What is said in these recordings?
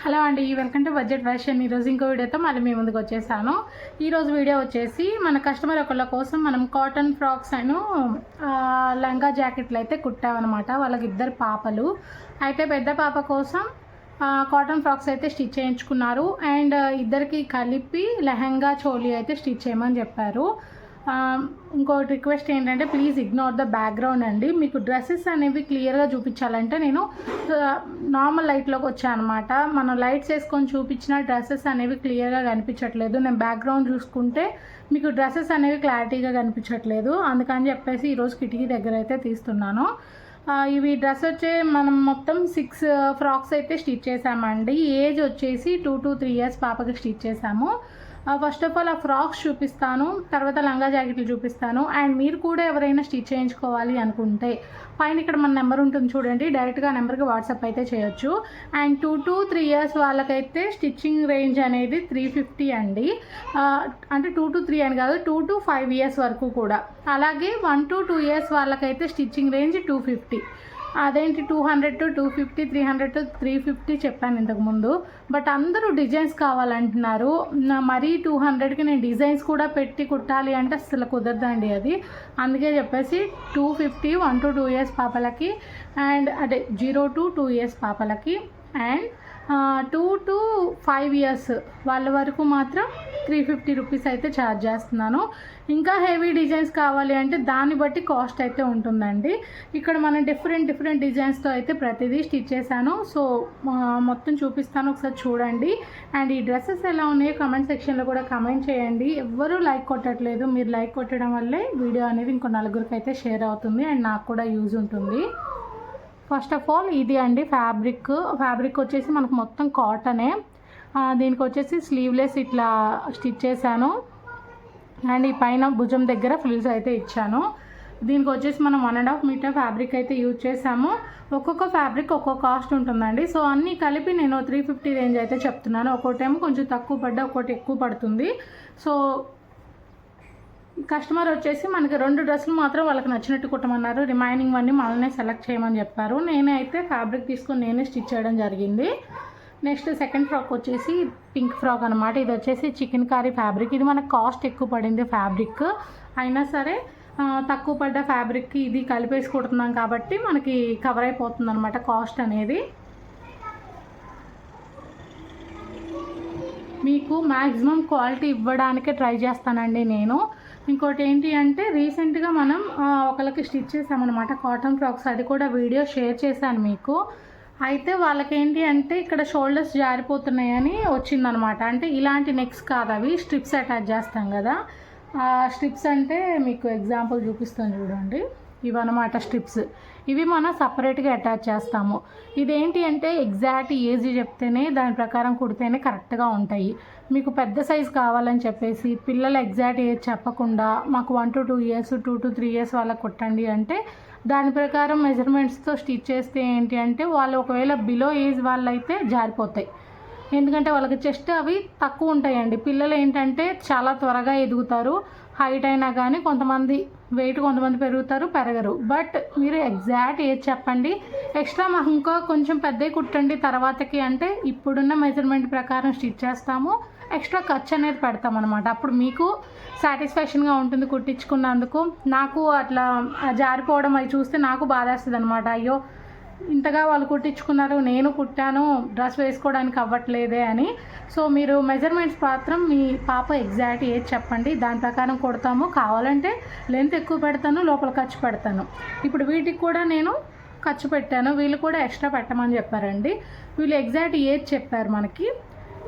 Hello అండి welcome to budget fashion. ఈరోజు ఇంకో వీడియోతో మళ్ళీ మీ ముందుకు వచ్చేసాను. ఈరోజు వీడియో వచ్చేసి మన కస్టమర్ ఒకళ్ళ కోసం మనం కాటన్ ఫ్రాక్స్ అను లంగా జాకెట్లు అయితే కుట్టామన్నమాట. వాళ్ళకి ఇద్దరు పాపలు. అయితే పెద్ద పాప కోసం కాటన్ ఫ్రాక్స్ అయితే స్టిచ్ చేయించుకున్నారు. అండ్ ఇద్దరికి కలిపి లెహంగా చోలీ అయితే స్టిచ్ చేయమని చెప్పారు. ఇంకోటి రిక్వెస్ట్ ఏంటంటే ప్లీజ్ ఇగ్నోర్ ద బ్యాక్గ్రౌండ్ అండి. మీకు డ్రెస్సెస్ అనేవి క్లియర్గా చూపించాలంటే నేను నార్మల్ లైట్లోకి వచ్చాను అనమాట మనం లైట్స్ వేసుకొని చూపించిన డ్రెస్సెస్ అనేవి క్లియర్గా కనిపించట్లేదు. నేను బ్యాక్గ్రౌండ్ చూసుకుంటే మీకు డ్రెస్సెస్ అనేవి క్లారిటీగా కనిపించట్లేదు. అందుకని చెప్పేసి ఈరోజు కిటికీ దగ్గర అయితే తీస్తున్నాను. ఇవి డ్రెస్ వచ్చే మనం మొత్తం సిక్స్ ఫ్రాక్స్ అయితే స్టిచ్ చేసామండి. ఏజ్ వచ్చేసి టూ టు త్రీ ఇయర్స్ పాపకి స్టిచ్ చేసాము. ఫస్ట్ ఆఫ్ ఆల్ ఆ ఫ్రాక్స్ చూపిస్తాను తర్వాత లంగా జాకెట్లు చూపిస్తాను అండ్ మీరు కూడా ఎవరైనా స్టిచ్ చేయించుకోవాలి అనుకుంటే పైన ఇక్కడ మన నెంబర్ ఉంటుంది చూడండి డైరెక్ట్గా ఆ నెంబర్కి వాట్సాప్ అయితే చేయొచ్చు. And two to three years వాళ్ళకైతే స్టిచ్చింగ్ రేంజ్ అనేది త్రీ ఫిఫ్టీ అండి. అంటే టూ టు త్రీ అని కాదు టూ టు ఫైవ్ ఇయర్స్ వరకు కూడా. అలాగే వన్ టు టూ ఇయర్స్ వాళ్ళకైతే స్టిచ్చింగ్ రేంజ్ టూ ఫిఫ్టీ అదేంటి two hundred to two fifty three hundred to three fifty చెప్పాను ఇంతకుముందు బట్ అందరూ డిజైన్స్ కావాలంటున్నారు. మరీ టూ హండ్రెడ్కి నేను డిజైన్స్ కూడా పెట్టి కుట్టాలి అంటే అసలు కుదరదండి అది. అందుకే చెప్పేసి two fifty one to two years పాపలకి and అదే zero to two years పాపలకి and two to five years వాళ్ళ వరకు మాత్రం త్రీ ఫిఫ్టీ రూపీస్ అయితే ఛార్జ్ చేస్తున్నాను. ఇంకా హెవీ డిజైన్స్ కావాలి అంటే దాన్ని బట్టి కాస్ట్ అయితే ఉంటుందండి. ఇక్కడ మనం డిఫరెంట్ డిఫరెంట్ డిజైన్స్తో అయితే ప్రతిదీ స్టిచ్ చేశాను. సో మొత్తం చూపిస్తాను ఒకసారి చూడండి. అండ్ ఈ డ్రెస్సెస్ ఎలా ఉన్నాయో కమెంట్ సెక్షన్లో కూడా కమెంట్ చేయండి. ఎవ్వరూ లైక్ కొట్టట్లేదు. మీరు లైక్ కొట్టడం వల్లే వీడియో అనేది ఇంకో నలుగురికి అయితే షేర్ అవుతుంది. అండ్ నాకు కూడా యూజ్ ఉంటుంది. ఫస్ట్ ఆఫ్ ఆల్ ఇది అండి ఫ్యాబ్రిక్ ఫ్యాబ్రిక్ వచ్చేసి మనకు మొత్తం కాటనే దీనికి వచ్చేసి స్లీవ్లెస్ ఇట్లా స్టిచ్ చేశాను. అండ్ ఈ పైన భుజం దగ్గర ఫ్రిల్స్ అయితే ఇచ్చాను. దీనికి వచ్చేసి మనం one and half meter fabric అయితే యూజ్ చేసాము ఒక్కొక్క ఫ్యాబ్రిక్ ఒక్కొక్క కాస్ట్ ఉంటుందండి. సో అన్నీ కలిపి నేను త్రీ ఫిఫ్టీ రేంజ్ అయితే చెప్తున్నాను. ఒక్కోటేమో కొంచెం తక్కువ పడ్డా ఒక్కోటి ఎక్కువ పడుతుంది. సో కస్టమర్ వచ్చేసి మనకి రెండు డ్రెస్సులు మాత్రం వాళ్ళకి నచ్చినట్టు కుట్టమన్నారు. రిమైనింగ్ అన్నీ మనల్ని సెలెక్ట్ చేయమని చెప్పారు. నేనే అయితే ఫ్యాబ్రిక్ తీసుకొని నేనే స్టిచ్ చేయడం జరిగింది. నెక్స్ట్ సెకండ్ ఫ్రాక్ వచ్చేసి పింక్ ఫ్రాక్ అనమాట ఇది వచ్చేసి చికెన్ కర్రీ ఫ్యాబ్రిక్ ఇది మనకు కాస్ట్ ఎక్కువ పడింది ఫ్యాబ్రిక్ అయినా సరే తక్కువ పడ్డ ఫ్యాబ్రిక్కి ఇది కలిపేసి కుడుతున్నాం కాబట్టి మనకి కవర్ అయిపోతుంది అనమాట కాస్ట్ అనేది. మీకు మ్యాక్సిమం క్వాలిటీ ఇవ్వడానికే ట్రై చేస్తానండి నేను. ఇంకోటి ఏంటి అంటే రీసెంట్గా మనం ఒకరికి ఒకళ్ళకి స్టిచ్ చేసామన్నమాట కాటన్ ఫ్రాక్స్. అది కూడా వీడియో షేర్ చేశాను మీకు. అయితే వాళ్ళకేంటి అంటే ఇక్కడ షోల్డర్స్ జారిపోతున్నాయని వచ్చిందనమాట అంటే ఇలాంటి నెక్స్ కాదు అవి స్ట్రిప్స్ అటాచ్ చేస్తాం కదా. స్ట్రిప్స్ అంటే మీకు ఎగ్జాంపుల్ చూపిస్తాను చూడండి. ఇవన్నమాట స్ట్రిప్స్. ఇవి మనం సపరేట్గా అటాచ్ చేస్తాము. ఇదేంటి అంటే ఎగ్జాక్ట్ ఏజ్ చెప్తేనే దాని ప్రకారం కుడితేనే కరెక్ట్గా ఉంటాయి. మీకు పెద్ద సైజ్ కావాలని చెప్పేసి పిల్లలు ఎగ్జాక్ట్ ఏజ్ చెప్పకుండా మాకు one to two years two to three years వాళ్ళకి కుట్టండి అంటే దాని ప్రకారం మెజర్మెంట్స్తో స్టిచ్ చేస్తే ఏంటి అంటే వాళ్ళు ఒకవేళ బిలో ఏజ్ వాళ్ళైతే జారిపోతాయి. ఎందుకంటే వాళ్ళకి చెస్ట్ అవి తక్కువ ఉంటాయండి. పిల్లలు ఏంటంటే చాలా త్వరగా ఎదుగుతారు. హైట్ అయినా కానీ కొంతమంది వెయిట్ కొంతమంది పెరుగుతారు పెరగరు. బట్ మీరు ఎగ్జాక్ట్ ఏజ్ చెప్పండి. ఎక్స్ట్రా మాకు ఇంకా కొంచెం పెద్దవి కుట్టండి తర్వాతకి అంటే ఇప్పుడున్న మెజర్మెంట్ ప్రకారం స్టిచ్ చేస్తాము. ఎక్స్ట్రా ఖర్చు అనేది పెడతాం అనమాట అప్పుడు మీకు సాటిస్ఫాక్షన్గా ఉంటుంది కుట్టించుకున్నందుకు. నాకు అట్లా జారిపోవడం అవి చూస్తే నాకు బాధేస్తుంది అనమాట అయ్యో ఇంతగా వాళ్ళు కుట్టించుకున్నారు నేను కుట్టాను డ్రెస్ వేసుకోవడానికి అవ్వట్లేదే అని. సో మీరు మెజర్మెంట్స్ మాత్రం మీ పాప ఎగ్జాక్ట్ ఏది చెప్పండి. దాని ప్రకారం కుడతాము. కావాలంటే లెంత్ ఎక్కువ పెడతాను లోపల ఖర్చు పెడతాను. ఇప్పుడు వీటికి కూడా నేను ఖర్చు పెట్టాను. వీళ్ళు కూడా ఎక్స్ట్రా పెట్టమని చెప్పారండి. వీళ్ళు ఎగ్జాక్ట్ ఏది చెప్పారు మనకి.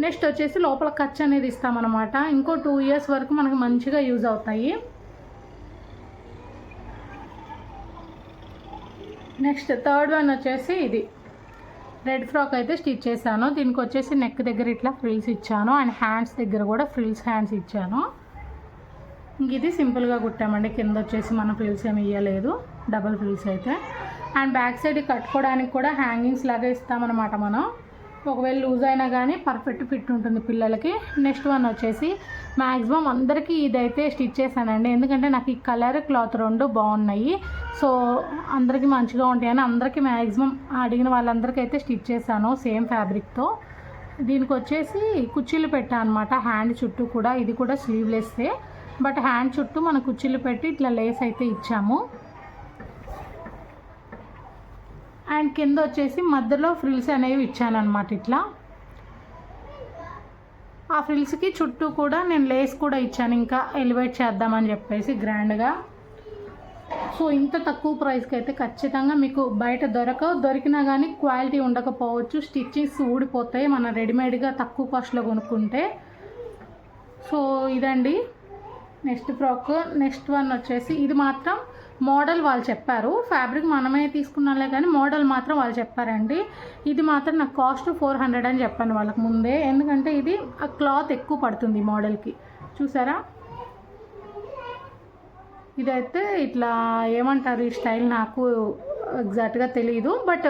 నెక్స్ట్ వచ్చేసి లోపల ఖర్చు అనేది ఇస్తామన్నమాట. ఇంకో టూ ఇయర్స్ వరకు మనకు మంచిగా యూజ్ అవుతాయి. నెక్స్ట్ థర్డ్ వన్ వచ్చేసి ఇది. రెడ్ ఫ్రాక్ అయితే స్టిచ్ చేశాను. దీనికి వచ్చేసి నెక్ దగ్గర ఇట్లా ఫ్రిల్స్ ఇచ్చాను. అండ్ హ్యాండ్స్ దగ్గర కూడా ఫ్రిల్స్ హ్యాండ్స్ ఇచ్చాను. ఇంక ఇది సింపుల్గా కుట్టామండి. కింద వచ్చేసి మనం ఫ్రిల్స్ ఏమి ఇవ్వలేదు డబల్ ఫ్రిల్స్ అయితే. అండ్ బ్యాక్ సైడ్ కట్టుకోవడానికి కూడా హ్యాంగింగ్స్ లాగా ఇస్తామన్నమాట మనం. ఒకవేళ లూజ్ అయినా కానీ పర్ఫెక్ట్ ఫిట్ ఉంటుంది పిల్లలకి. నెక్స్ట్ వన్ వచ్చేసి మ్యాక్సిమం అందరికీ ఇదైతే స్టిచ్ చేశానండి. ఎందుకంటే నాకు ఈ కలర్ క్లాత్ రెండు బాగున్నాయి. సో అందరికీ మంచిగా ఉంటాయని అందరికీ మ్యాక్సిమం అడిగిన వాళ్ళందరికీ అయితే స్టిచ్ చేశాను సేమ్ ఫ్యాబ్రిక్తో దీనికి వచ్చేసి కుర్చీలు పెట్టా అనమాట హ్యాండ్ చుట్టూ కూడా ఇది కూడా స్లీవ్లెస్సే బట్ హ్యాండ్ చుట్టూ మన కుర్చీలు పెట్టి ఇట్లా లేస్ అయితే ఇచ్చాము. అండ్ కింద వచ్చేసి మధ్యలో ఫ్రిల్స్ అనేవి ఇచ్చాను అనమాట ఇట్లా. ఆ ఫ్రిల్స్కి చుట్టూ కూడా నేను లేస్ కూడా ఇచ్చాను. ఇంకా ఎలివేట్ చేద్దామని చెప్పేసి గ్రాండ్గా. సో ఇంత తక్కువ ప్రైస్కి అయితే ఖచ్చితంగా మీకు బయట దొరక దొరికినా కానీ క్వాలిటీ ఉండకపోవచ్చు. స్టిచ్చింగ్స్ ఊడిపోతాయి మనం రెడీమేడ్గా తక్కువ కాస్ట్లో కొనుక్కుంటే. సో ఇదండి. Next frock. నెక్స్ట్ వన్ వచ్చేసి ఇది మాత్రం మోడల్ వాళ్ళు చెప్పారు. ఫ్యాబ్రిక్ మనమే తీసుకున్నాలే కానీ మోడల్ మాత్రం వాళ్ళు చెప్పారండి. ఇది మాత్రం నాకు కాస్ట్ ఫోర్ హండ్రెడ్ అని చెప్పాను వాళ్ళకి ముందే. ఎందుకంటే ఇది ఆ క్లాత్ ఎక్కువ పడుతుంది మోడల్కి. చూసారా? ఇదైతే ఇట్లా ఏమంటారు? ఈ స్టైల్ నాకు ఎగ్జాక్ట్గా తెలియదు బట్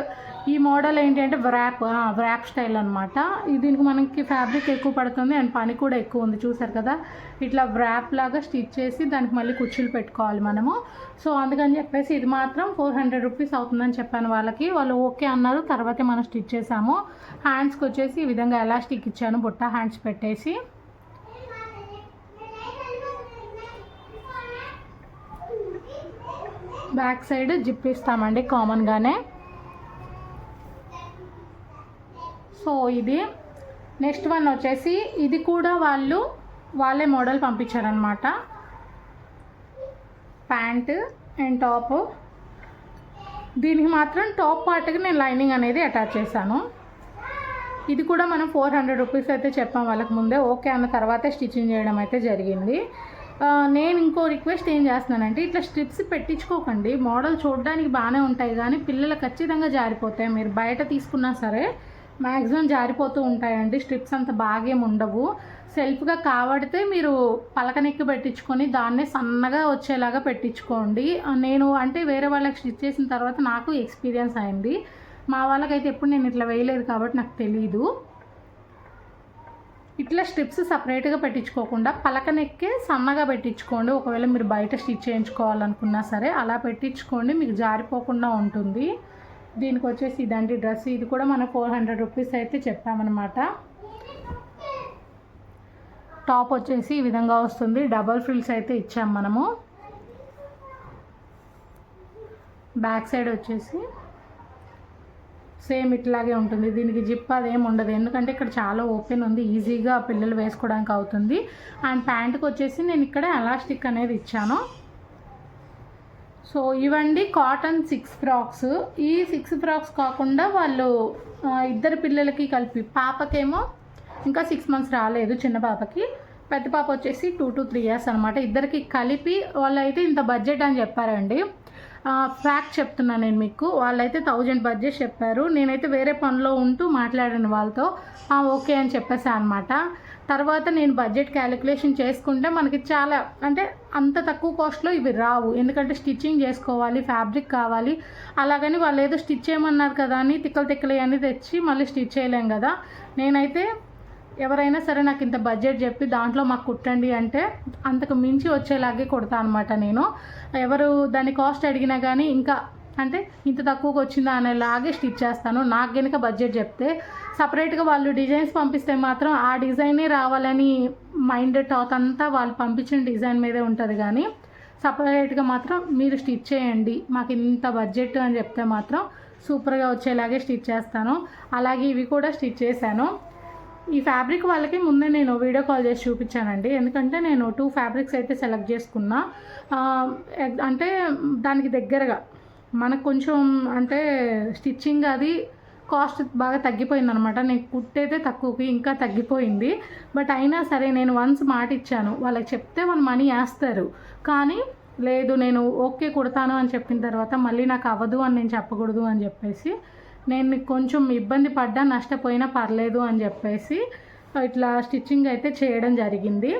ఈ మోడల్ ఏంటంటే వ్రాప్ వ్రాప్ స్టైల్ అనమాట దీనికి మనకి ఫ్యాబ్రిక్ ఎక్కువ పడుతుంది అండ్ పని కూడా ఎక్కువ ఉంది. చూసారు కదా? ఇట్లా వ్రాప్ లాగా స్టిచ్ చేసి దానికి మళ్ళీ కుర్చీలు పెట్టుకోవాలి మనము. సో అందుకని చెప్పేసి ఇది మాత్రం ఫోర్ హండ్రెడ్ రూపీస్ అవుతుందని చెప్పాను వాళ్ళకి. వాళ్ళు ఓకే అన్నారు. తర్వాతే మనం స్టిచ్ చేసాము. హ్యాండ్స్కి వచ్చేసి ఈ విధంగా ఎలాస్టిక్ ఇచ్చాను బుట్ట హ్యాండ్స్ పెట్టేసి. బ్యాక్ సైడ్ జిప్ ఇస్తామండి కామన్గానే సో ఇది నెక్స్ట్ వన్ వచ్చేసి ఇది కూడా వాళ్ళు వాళ్ళే మోడల్ పంపించారనమాట ప్యాంట్ అండ్ టాప్. దీనికి మాత్రం టాప్ పార్ట్కి నేను లైనింగ్ అనేది అటాచ్ చేశాను. ఇది కూడా మనం ఫోర్ హండ్రెడ్ రూపీస్ అయితే చెప్పాం వాళ్ళకి ముందే. ఓకే అన్న తర్వాతే స్టిచ్చింగ్ చేయడం అయితే జరిగింది. నేను ఇంకో రిక్వెస్ట్ ఏం చేస్తున్నానంటే ఇట్లా స్ట్రిప్స్ పెట్టించుకోకండి. మోడల్ చూడడానికి బాగానే ఉంటాయి కానీ పిల్లలు ఖచ్చితంగా జారిపోతాయి. మీరు బయట తీసుకున్నా సరే మ్యాక్సిమం జారిపోతూ ఉంటాయండి. స్ట్రిప్స్ అంత బాగేం ఉండవు. సెల్ఫ్గా కాబడితే మీరు పలకనెక్కి పెట్టించుకొని దాన్నే సన్నగా వచ్చేలాగా పెట్టించుకోండి. నేను అంటే వేరే వాళ్ళకి స్టిచ్ చేసిన తర్వాత నాకు ఎక్స్పీరియన్స్ అయింది. మా వాళ్ళకైతే ఎప్పుడు నేను ఇట్లా వేయలేదు కాబట్టి నాకు తెలియదు ఇట్లా స్ట్రిప్స్ సపరేట్గా పెట్టించుకోకుండా పలకనెక్కే సన్నగా పెట్టించుకోండి. ఒకవేళ మీరు బయట స్టిచ్ చేయించుకోవాలనుకున్నా సరే అలా పెట్టించుకోండి. మీకు జారిపోకుండా ఉంటుంది. దీనికి వచ్చేసి ఇదండి డ్రెస్. ఇది కూడా మనం ఫోర్ హండ్రెడ్ రూపీస్ అయితే చెప్పామన్నమాట. టాప్ వచ్చేసి ఈ విధంగా వస్తుంది. డబల్ ఫ్రిల్స్ అయితే ఇచ్చాం మనము. బ్యాక్ సైడ్ వచ్చేసి సేమ్ ఇట్లాగే ఉంటుంది. దీనికి జిప్ అదేం ఉండదు. ఎందుకంటే ఇక్కడ చాలా ఓపెన్ ఉంది. ఈజీగా పిల్లలు వేసుకోవడానికి అవుతుంది. అండ్ ప్యాంట్కి వచ్చేసి నేను ఇక్కడ ఎలాస్టిక్ అనేది ఇచ్చాను. సో ఇవండి కాటన్ సిక్స్ ఫ్రాక్స్. ఈ సిక్స్ ఫ్రాక్స్ కాకుండా వాళ్ళు ఇద్దరు పిల్లలకి కలిపి పాపకేమో ఇంకా సిక్స్ మంత్స్ రాలేదు చిన్న పాపకి. పెద్ద పాప వచ్చేసి టూ టు త్రీ ఇయర్స్ అనమాట ఇద్దరికి కలిపి వాళ్ళైతే ఇంత బడ్జెట్ అని చెప్పారండి. ఫ్యాక్ట్ చెప్తున్నాను నేను మీకు. వాళ్ళైతే థౌజండ్ బడ్జెట్ చెప్పారు. నేనైతే వేరే పనిలో ఉంటూ మాట్లాడాను వాళ్ళతో. ఓకే అని చెప్పేసా అనమాట తర్వాత నేను బడ్జెట్ క్యాలిక్యులేషన్ చేసుకుంటే మనకి చాలా అంటే అంత తక్కువ కాస్ట్లో ఇవి రావు. ఎందుకంటే స్టిచ్చింగ్ చేసుకోవాలి ఫ్యాబ్రిక్ కావాలి. అలాగని వాళ్ళు ఏదో స్టిచ్ చేయమన్నారు కదా అని తిక్కలు తిక్కలు అని తెచ్చి మళ్ళీ స్టిచ్ చేయలేం కదా. నేనైతే ఎవరైనా సరే నాకు ఇంత బడ్జెట్ చెప్పి దాంట్లో మాకు కుట్టండి అంటే అంతకు మించి వచ్చేలాగే కుడతా అనమాట నేను. ఎవరు దాని కాస్ట్ అడిగినా కానీ ఇంకా అంటే ఇంత తక్కువకి వచ్చిందా అనేలాగే స్టిచ్ చేస్తాను. నాకు కనుక బడ్జెట్ చెప్తే సపరేట్గా వాళ్ళు డిజైన్స్ పంపిస్తే మాత్రం ఆ డిజైనే రావాలని మైండ్ టాక్ అంతా వాళ్ళు పంపించిన డిజైన్ మీదే ఉంటుంది కానీ సపరేట్గా మాత్రం మీరు స్టిచ్ చేయండి మాకు ఇంత బడ్జెట్ అని చెప్తే మాత్రం సూపర్గా వచ్చేలాగే స్టిచ్ చేస్తాను. అలాగే ఇవి కూడా స్టిచ్ చేశాను. ఈ ఫ్యాబ్రిక్ వాళ్ళకి ముందే నేను వీడియో కాల్ చేసి చూపించానండి. ఎందుకంటే నేను టూ ఫ్యాబ్రిక్స్ అయితే సెలెక్ట్ చేసుకున్నా. అంటే దానికి దగ్గరగా మనకు కొంచెం అంటే స్టిచ్చింగ్ అది కాస్ట్ బాగా తగ్గిపోయింది అనమాట నేను కుట్టేదే తక్కువకి ఇంకా తగ్గిపోయింది. బట్ అయినా సరే నేను వన్స్ మాట ఇచ్చాను. వాళ్ళకి చెప్తే వాళ్ళు మనీ వేస్తారు. కానీ లేదు నేను ఓకే కుడతాను అని చెప్పిన తర్వాత మళ్ళీ నాకు అవ్వదు అని నేను చెప్పకూడదు అని చెప్పేసి నేను కొంచెం ఇబ్బంది పడ్డా నష్టపోయినా పర్లేదు అని చెప్పేసి ఇట్లా స్టిచ్చింగ్ అయితే చేయడం జరిగింది.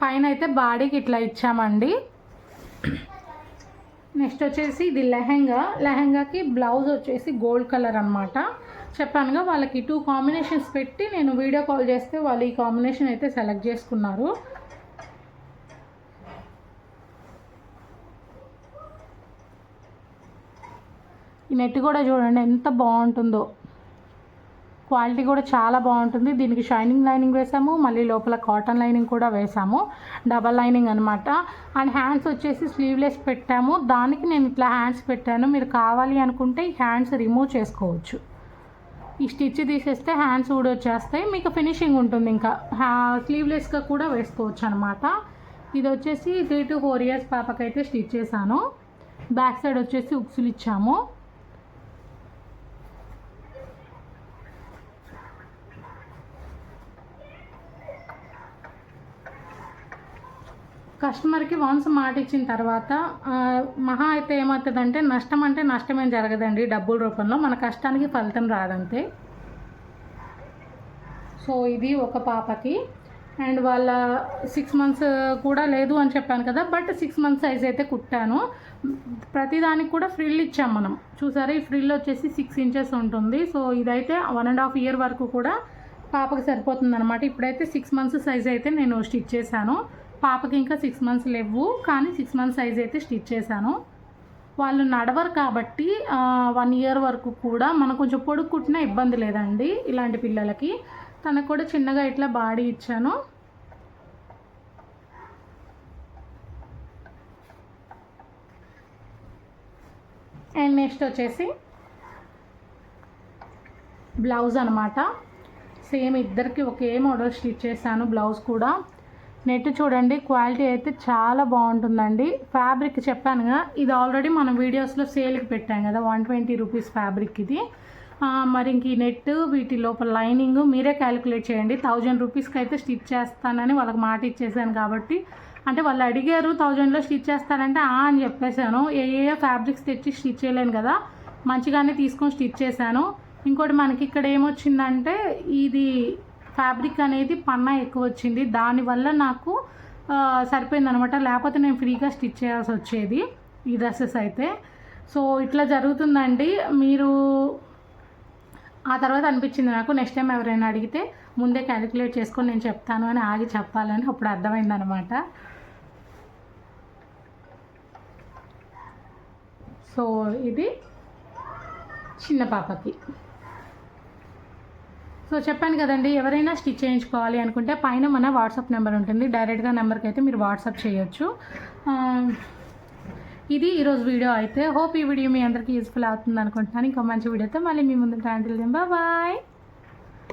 పైన అయితే బాడీకి ఇట్లా ఇచ్చామండి. నెక్స్ట్ వచ్చేసి ఇది లెహెంగా. లెహెంగాకి బ్లౌజ్ వచ్చేసి గోల్డ్ కలర్ అనమాట చెప్పానుగా వాళ్ళకి టూ కాంబినేషన్స్ పెట్టి నేను వీడియో కాల్ చేస్తే వాళ్ళు ఈ కాంబినేషన్ అయితే సెలెక్ట్ చేసుకున్నారు. ఈ నెట్ కూడా చూడండి ఎంత బాగుంటుందో. క్వాలిటీ కూడా చాలా బాగుంటుంది. దీనికి షైనింగ్ లైనింగ్ వేసాము. మళ్ళీ లోపల కాటన్ లైనింగ్ కూడా వేసాము. డబల్ లైనింగ్ అనమాట అండ్ హ్యాండ్స్ వచ్చేసి స్లీవ్లెస్ పెట్టాము. దానికి నేను ఇట్లా హ్యాండ్స్ పెట్టాను. మీరు కావాలి అనుకుంటే ఈ హ్యాండ్స్ రిమూవ్ చేసుకోవచ్చు. ఈ స్టిచ్ తీసేస్తే హ్యాండ్స్ కూడా వచ్చేస్తాయి. మీకు ఫినిషింగ్ ఉంటుంది ఇంకా. స్లీవ్లెస్గా కూడా వేసుకోవచ్చు అనమాట ఇది వచ్చేసి త్రీ టు ఫోర్ ఇయర్స్ పాపకైతే స్టిచ్ చేశాను. బ్యాక్ సైడ్ వచ్చేసి ఉక్సులు ఇచ్చాము. కస్టమర్కి వన్స్ మాట ఇచ్చిన తర్వాత మహా అయితే ఏమవుతుందంటే నష్టం అంటే నష్టమేం జరగదండి డబ్బుల రూపంలో. మన కష్టానికి ఫలితం రాదంతే. సో ఇది ఒక పాపకి. అండ్ వాళ్ళ సిక్స్ మంత్స్ కూడా లేదు అని చెప్పాను కదా బట్ సిక్స్ మంత్స్ సైజ్ అయితే కుట్టాను. ప్రతిదానికి కూడా ఫ్రిల్ ఇచ్చాం మనం. చూసారా ఈ ఫ్రిల్ వచ్చేసి సిక్స్ ఇంచెస్ ఉంటుంది. సో ఇదైతే వన్ అండ్ హాఫ్ ఇయర్ వరకు కూడా పాపకి సరిపోతుంది అనమాట ఇప్పుడైతే సిక్స్ మంత్స్ సైజ్ అయితే నేను స్టిచ్ చేశాను. పాపకి ఇంకా సిక్స్ మంత్స్ లేవు కానీ సిక్స్ మంత్స్ సైజ్ అయితే స్టిచ్ చేశాను. వాళ్ళు నడవరు కాబట్టి వన్ ఇయర్ వరకు కూడా మనం కొంచెం పొడుగు కుట్టినా ఇబ్బంది లేదండి ఇలాంటి పిల్లలకి. తనకు కూడా చిన్నగా ఇట్లా బాడీ ఇచ్చాను. అండ్ నెక్స్ట్ వచ్చేసి బ్లౌజ్ అనమాట సేమ్ ఇద్దరికి ఒకే మోడల్ స్టిచ్ చేశాను బ్లౌజ్ కూడా. నెట్ చూడండి క్వాలిటీ అయితే చాలా బాగుంటుందండి. ఫ్యాబ్రిక్ చెప్పానుగా ఇది ఆల్రెడీ మనం వీడియోస్లో సేల్కి పెట్టాం కదా వన్ ట్వంటీ రూపీస్ ఫ్యాబ్రిక్ ఇది. మరి ఇంక ఈ నెట్ వీటి లోపల లైనింగ్ మీరే క్యాలిక్యులేట్ చేయండి. థౌజండ్ రూపీస్కి అయితే స్టిచ్ చేస్తానని వాళ్ళకి మాట ఇచ్చేసాను కాబట్టి. అంటే వాళ్ళు అడిగారు థౌజండ్లో స్టిచ్ చేస్తారంటే ఆ అని చెప్పేశాను. ఏ ఏ ఫ్యాబ్రిక్స్ తెచ్చి స్టిచ్ చేయలేను కదా మంచిగానే తీసుకొని స్టిచ్ చేశాను. ఇంకోటి మనకి ఇక్కడ ఏమొచ్చిందంటే ఇది ఫ్యాబ్రిక్ అనేది పన్నా ఎక్కువ వచ్చింది దానివల్ల నాకు సరిపోయిందనమాట లేకపోతే నేను ఫ్రీగా స్టిచ్ చేయాల్సి వచ్చేది ఈ డ్రెస్సెస్ అయితే. సో ఇట్లా జరుగుతుందండి. మీరు ఆ తర్వాత అనిపించింది నాకు. నెక్స్ట్ టైం ఎవరైనా అడిగితే ముందే క్యాలిక్యులేట్ చేసుకొని నేను చెప్తాను అని ఆగి చెప్పాలని అప్పుడు అర్థమైందనమాట సో ఇది చిన్న పాపకి. సో చెప్పాను కదండి ఎవరైనా స్టిచ్ చేయించుకోవాలి అనుకుంటే పైన మన వాట్సాప్ నెంబర్ ఉంటుంది. డైరెక్ట్గా నెంబర్కి అయితే మీరు వాట్సాప్ చేయొచ్చు. ఇది ఈరోజు వీడియో అయితే. హోప్ ఈ వీడియో మీ అందరికీ యూస్ఫుల్ అవుతుంది అనుకుంటున్నాను. ఇంకో మంచి వీడియోతో మళ్ళీ మీ ముందు బాయ్!